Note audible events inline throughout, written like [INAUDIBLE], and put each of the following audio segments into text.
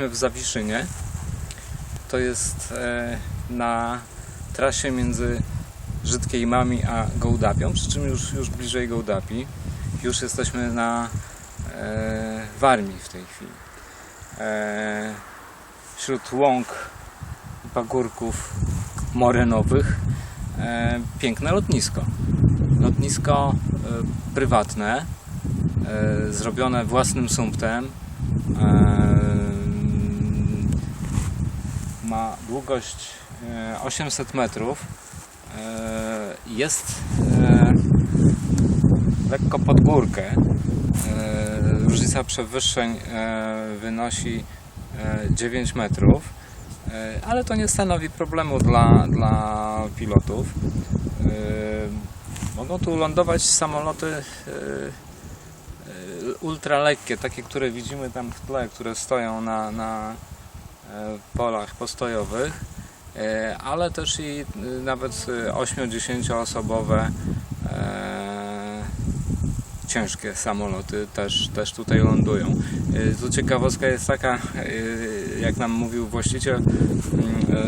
jesteśmy w Zawiszynie. To jest e, na trasie między Żydkiejmami a Gołdapią, przy czym już, już bliżej Gołdapi. Już jesteśmy na e, Warmii w tej chwili. E, wśród łąk i pagórków morenowych piękne lotnisko. Lotnisko prywatne, zrobione własnym sumptem. Ma długość e, 800 metrów. E, Jest e, lekko pod górkę. E, Różnica przewyższeń e, wynosi e, 9 metrów, E, ale to nie stanowi problemu dla, dla pilotów. E, Mogą tu lądować samoloty e, e, ultralekkie, takie, które widzimy tam w tle, które stoją na, na e, polach postojowych, e, ale też i e, nawet 8-10 osobowe e, ciężkie samoloty też, też tutaj lądują. E, Tu ciekawostka jest taka, e, jak nam mówił właściciel, mm,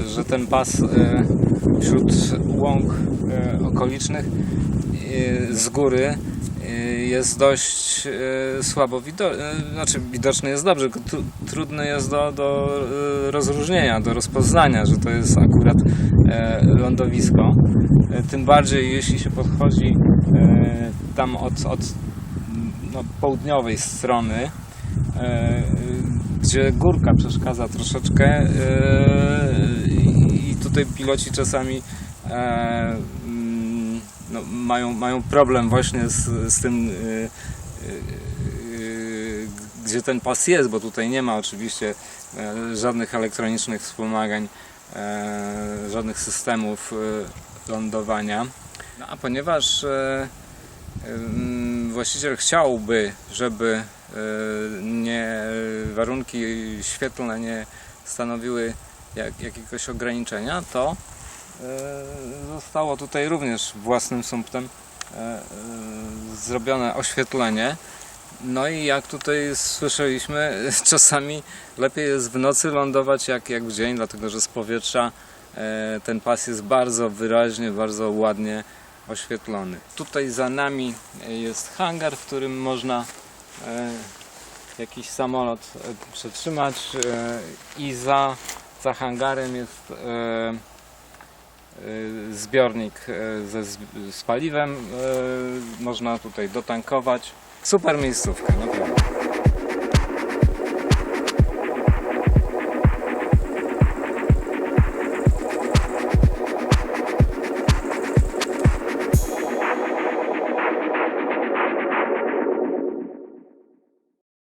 e, że ten pas e, wśród łąk e, okolicznych e, z góry e, jest dość e, słabo widoczny, znaczy widoczny jest dobrze, trudny jest do, do e, rozróżnienia, do rozpoznania, że to jest akurat lądowisko. Tym bardziej jeśli się podchodzi tam od, od no, południowej strony, gdzie górka przeszkadza troszeczkę i tutaj piloci czasami no, mają, mają problem właśnie z, z tym, e, e, gdzie ten pas jest, bo tutaj nie ma oczywiście e, żadnych elektronicznych wspomagań, e, żadnych systemów e, lądowania. No, a ponieważ Ym, Właściciel chciałby, żeby nie, warunki świetlne nie stanowiły jak, jakiegoś ograniczenia, to zostało tutaj również własnym sumptem y, y, zrobione oświetlenie. No i jak tutaj słyszeliśmy, [LAUGHS] czasami lepiej jest w nocy lądować jak, jak w dzień, dlatego że z powietrza e, ten pas jest bardzo wyraźnie, bardzo ładnie oświetlony. Tutaj za nami jest hangar, w którym można e, jakiś samolot e, przetrzymać e, i za, za hangarem jest e, e, zbiornik e, ze, z, paliwem. E, można tutaj dotankować. Super miejscówka, naprawdę.